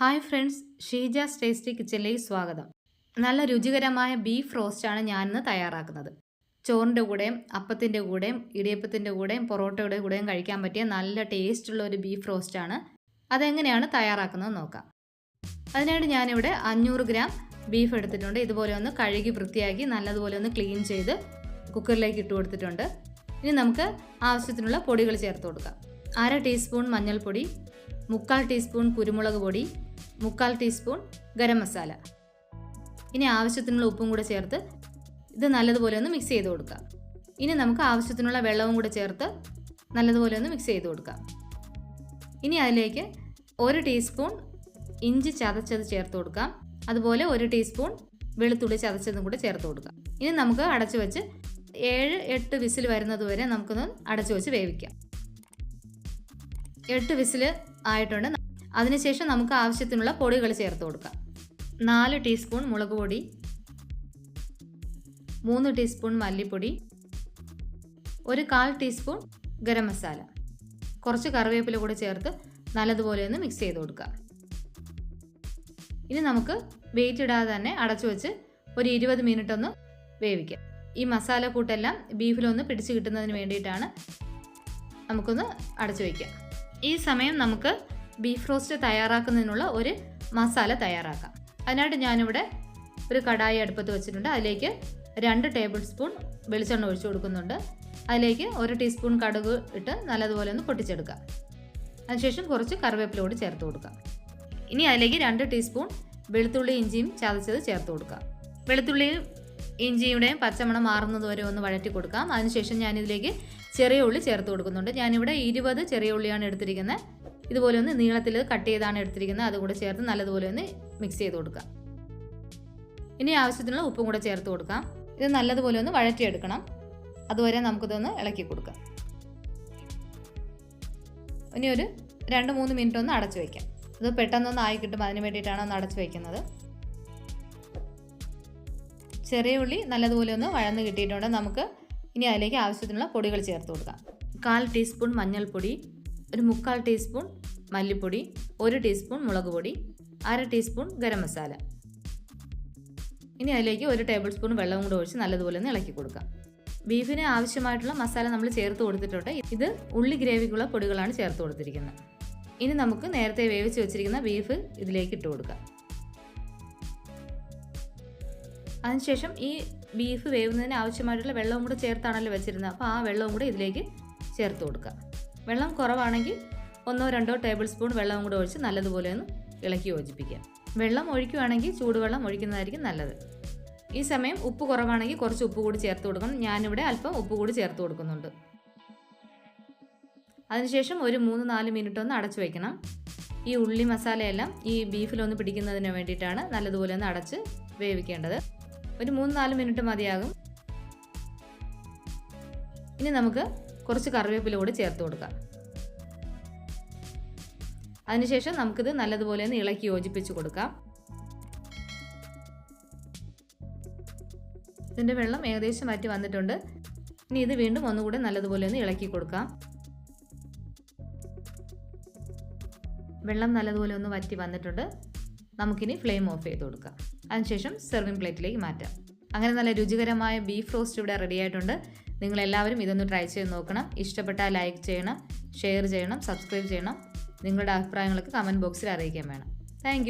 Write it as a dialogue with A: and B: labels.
A: Hi friends Sheeja tasty കിച്ചണിലേക്ക് സ്വാഗതം. നല്ല രുചികരമായ ബീഫ് റോസ്റ്റാണ് ഞാനിന്ന് തയ്യാറാക്കുന്നത്. ചോറിന്റെ കൂടെയും അപ്പത്തിന്റെ കൂടെയും ഇടിയപ്പത്തിന്റെ കൂടെയും പൊറോട്ടയുടെ കൂടെയും കഴിക്കാൻ പറ്റിയ നല്ല ടേസ്റ്റുള്ള ഒരു ബീഫ് റോസ്റ്റാണ്. അതെങ്ങനെയാണ് തയ്യാറാക്കുന്നത് നോക്കാം. അതിനായിട്ട് ഞാനിവിടെ അഞ്ഞൂറ് ഗ്രാം ബീഫ് എടുത്തിട്ടുണ്ട്. ഇതുപോലെ ഒന്ന് കഴുകി വൃത്തിയാക്കി നല്ലതുപോലെ ഒന്ന് ക്ലീൻ ചെയ്ത് കുക്കറിലേക്ക് ഇട്ട് കൊടുത്തിട്ടുണ്ട്. ഇനി നമുക്ക് ആവശ്യത്തിനുള്ള പൊടികൾ ചേർത്ത് കൊടുക്കാം. അര ടീസ്പൂൺ മഞ്ഞൾപ്പൊടി മുക്കാൽ ടീസ്പൂൺ കുരുമുളക് പൊടി മുക്കാൽ ടീസ്പൂൺ ഗരം മസാല. ഇനി ആവശ്യത്തിനുള്ള ഉപ്പും കൂടെ ചേർത്ത് ഇത് നല്ലതുപോലെ ഒന്ന് മിക്സ് ചെയ്ത് കൊടുക്കാം ഇനി നമുക്ക് ആവശ്യത്തിനുള്ള വെള്ളവും കൂടെ ചേർത്ത് നല്ലതുപോലെ ഒന്ന് മിക്സ് ചെയ്ത് കൊടുക്കാം ഇനി അതിലേക്ക് ഒരു ടീസ്പൂൺ ഇഞ്ചി ചതച്ചത് ചേർത്ത് കൊടുക്കാം അതുപോലെ ഒരു ടീസ്പൂൺ വെളുത്തുള്ളി ചതച്ചതും കൂടെ ചേർത്ത് കൊടുക്കാം ഇനി നമുക്ക് അടച്ചു വെച്ച് ഏഴ് എട്ട് വിസിൽ വരുന്നത് വരെ നമുക്കൊന്ന് അടച്ചു വെച്ച് വേവിക്കാം. എട്ട് വിസിൽ ആയിട്ടുണ്ട്. അതിനുശേഷം നമുക്ക് ആവശ്യത്തിനുള്ള പൊടികൾ ചേർത്ത് കൊടുക്കാം. നാല് ടീസ്പൂൺ മുളക് പൊടി മൂന്ന് ടീസ്പൂൺ മല്ലിപ്പൊടി ഒരു കാൽ ടീസ്പൂൺ ഗരം മസാല. കുറച്ച് കറിവേപ്പില കൂടെ ചേർത്ത് നല്ലതുപോലെ ഒന്ന് മിക്സ് ചെയ്ത് കൊടുക്കുക. ഇനി നമുക്ക് വെയിറ്റ് ഇടാതെ തന്നെ അടച്ചു വെച്ച് ഒരു ഇരുപത് മിനിറ്റ് ഒന്ന് വേവിക്കാം. ഈ മസാല കൂട്ടെല്ലാം ബീഫിലൊന്ന് പിടിച്ചു കിട്ടുന്നതിന് വേണ്ടിയിട്ടാണ് നമുക്കൊന്ന് അടച്ചു വയ്ക്കാം ഈ സമയം നമുക്ക് ബീഫ് റോസ്റ്റ് തയ്യാറാക്കുന്നതിനുള്ള ഒരു മസാല തയ്യാറാക്കാം. അതിനായിട്ട് ഞാനിവിടെ ഒരു കടായി അടുപ്പത്ത് വെച്ചിട്ടുണ്ട്. അതിലേക്ക് രണ്ട് ടേബിൾ സ്പൂൺ വെളിച്ചെണ്ണ ഒഴിച്ചു കൊടുക്കുന്നുണ്ട്. അതിലേക്ക് ഒരു ടീസ്പൂൺ കടുക് ഇട്ട് നല്ലതുപോലെ ഒന്ന് പൊട്ടിച്ചെടുക്കാം അതിനുശേഷം കുറച്ച് കറിവേപ്പില കൂടി ചേർത്ത് കൊടുക്കാം ഇനി അതിലേക്ക് രണ്ട് ടീസ്പൂൺ വെളുത്തുള്ളി ഇഞ്ചിയും ചതച്ചത് ചേർത്ത് കൊടുക്കാം വെളുത്തുള്ളിയും ഇഞ്ചിയുടെയും പച്ചമണം മാറുന്നത് വരെ ഒന്ന് വഴറ്റി കൊടുക്കാം. അതിനുശേഷം ഞാനിതിലേക്ക് ചെറിയ ഉള്ളി ചേർത്ത് കൊടുക്കുന്നുണ്ട്. ഞാനിവിടെ ഇരുപത് ചെറിയ ഉള്ളിയാണ് എടുത്തിരിക്കുന്നത്. ഇതുപോലെ ഒന്ന് നീളത്തിൽ കട്ട് ചെയ്താണ് എടുത്തിരിക്കുന്നത്. അതുകൂടെ ചേർത്ത് നല്ലതുപോലെ ഒന്ന് മിക്സ് ചെയ്ത് കൊടുക്കാം ഇനി ആവശ്യത്തിനുള്ള ഉപ്പും കൂടെ ചേർത്ത് കൊടുക്കാം. ഇത് നല്ലതുപോലെ ഒന്ന് വഴറ്റിയെടുക്കണം. അതുവരെ നമുക്കിതൊന്ന് ഇളക്കി കൊടുക്കാം. ഇനി ഒരു രണ്ട് മൂന്ന് മിനിറ്റ് ഒന്ന് അടച്ചു വയ്ക്കാം ഇത് പെട്ടെന്നൊന്ന് ആയി കിട്ടും. അതിന് വേണ്ടിയിട്ടാണ് ഒന്ന് അടച്ചു വയ്ക്കുന്നത് ചെറിയ ഉള്ളി നല്ലതുപോലെ ഒന്ന് വഴന്ന് കിട്ടിയിട്ടുണ്ട്. നമുക്ക് ഇനി അതിലേക്ക് ആവശ്യത്തിനുള്ള പൊടികൾ ചേർത്ത് കൊടുക്കാം. കാൽ ടീസ്പൂൺ മഞ്ഞൾപ്പൊടി ഒരു മുക്കാൽ ടീസ്പൂൺ മല്ലിപ്പൊടി ഒരു ടീസ്പൂൺ മുളക് പൊടി അര ടീസ്പൂൺ ഗരം മസാല. ഇനി അതിലേക്ക് ഒരു ടേബിൾ സ്പൂൺ വെള്ളവും കൂടെ ഒഴിച്ച് നല്ലതുപോലെ ഒന്ന് ഇളക്കി കൊടുക്കാം. ബീഫിന് ആവശ്യമായിട്ടുള്ള മസാല നമ്മൾ ചേർത്ത് കൊടുത്തിട്ടുണ്ട്. ഇത് ഉള്ളി ഗ്രേവിക്കുള്ള പൊടികളാണ് ചേർത്ത് കൊടുത്തിരിക്കുന്നത്. ഇനി നമുക്ക് നേരത്തെ വേവിച്ച് വെച്ചിരിക്കുന്ന ബീഫ് ഇതിലേക്ക് ഇട്ട് കൊടുക്കാം. അതിനുശേഷം ഈ ബീഫ് വേവുന്നതിന് ആവശ്യമായിട്ടുള്ള വെള്ളവും കൂടെ ചേർത്താണല്ലോ വെച്ചിരുന്നത്. അപ്പോൾ ആ വെള്ളവും കൂടെ ഇതിലേക്ക് ചേർത്ത് കൊടുക്കുക വെള്ളം കുറവാണെങ്കിൽ ഒന്നോ രണ്ടോ ടേബിൾ സ്പൂൺ വെള്ളം കൂടെ ഒഴിച്ച് നല്ലതുപോലെ ഒന്ന് ഇളക്കി യോജിപ്പിക്കുക. വെള്ളം ഒഴിക്കുകയാണെങ്കിൽ ചൂടുവെള്ളം ഒഴിക്കുന്നതായിരിക്കും നല്ലത്. ഈ സമയം ഉപ്പ് കുറവാണെങ്കിൽ കുറച്ച് ഉപ്പ് കൂടി ചേർത്ത് കൊടുക്കണം. ഞാനിവിടെ അല്പം ഉപ്പ് കൂടി ചേർത്ത് കൊടുക്കുന്നുണ്ട്. അതിനുശേഷം ഒരു മൂന്ന് നാല് മിനിറ്റ് ഒന്ന് അടച്ചു വയ്ക്കണം ഈ ഉള്ളി മസാലയെല്ലാം ഈ ബീഫിലൊന്ന് പിടിക്കുന്നതിന് വേണ്ടിയിട്ടാണ് നല്ലതുപോലെ ഒന്ന് അടച്ച് വേവിക്കേണ്ടത്. ഒരു മൂന്ന് നാല് മിനിറ്റ് മതിയാകും. ഇനി നമുക്ക് കുറച്ച് കറിവേപ്പില കൂടി ചേർത്ത് കൊടുക്കാം. അതിനുശേഷം നമുക്കിത് നല്ലതുപോലെ ഒന്ന് ഇളക്കി യോജിപ്പിച്ച് കൊടുക്കാം. ഇതിന്റെ വെള്ളം ഏകദേശം മാറ്റി വന്നിട്ടുണ്ട്. ഇനി ഇത് വീണ്ടും ഒന്നുകൂടെ നല്ലതുപോലെ ഒന്ന് ഇളക്കി കൊടുക്കാം. വെള്ളം നല്ലതുപോലെ ഒന്ന് വറ്റി വന്നിട്ടുണ്ട്. നമുക്കിനി ഫ്ലെയിം ഓഫ് ചെയ്ത് കൊടുക്കാം. അതിനുശേഷം സെർവിങ് പ്ലേറ്റിലേക്ക് മാറ്റാം. അങ്ങനെ നല്ല രുചികരമായ ബീഫ് റോസ്റ്റ് ഇവിടെ റെഡി ആയിട്ടുണ്ട്. നിങ്ങളെല്ലാവരും ഇതൊന്ന് ട്രൈ ചെയ്ത് നോക്കണം. ഇഷ്ടപ്പെട്ടാൽ ലൈക്ക് ചെയ്യണം ഷെയർ ചെയ്യണം സബ്സ്ക്രൈബ് ചെയ്യണം. നിങ്ങളുടെ അഭിപ്രായങ്ങളൊക്കെ കമന്റ് ബോക്സിൽ അറിയിക്കാൻ വേണം. താങ്ക്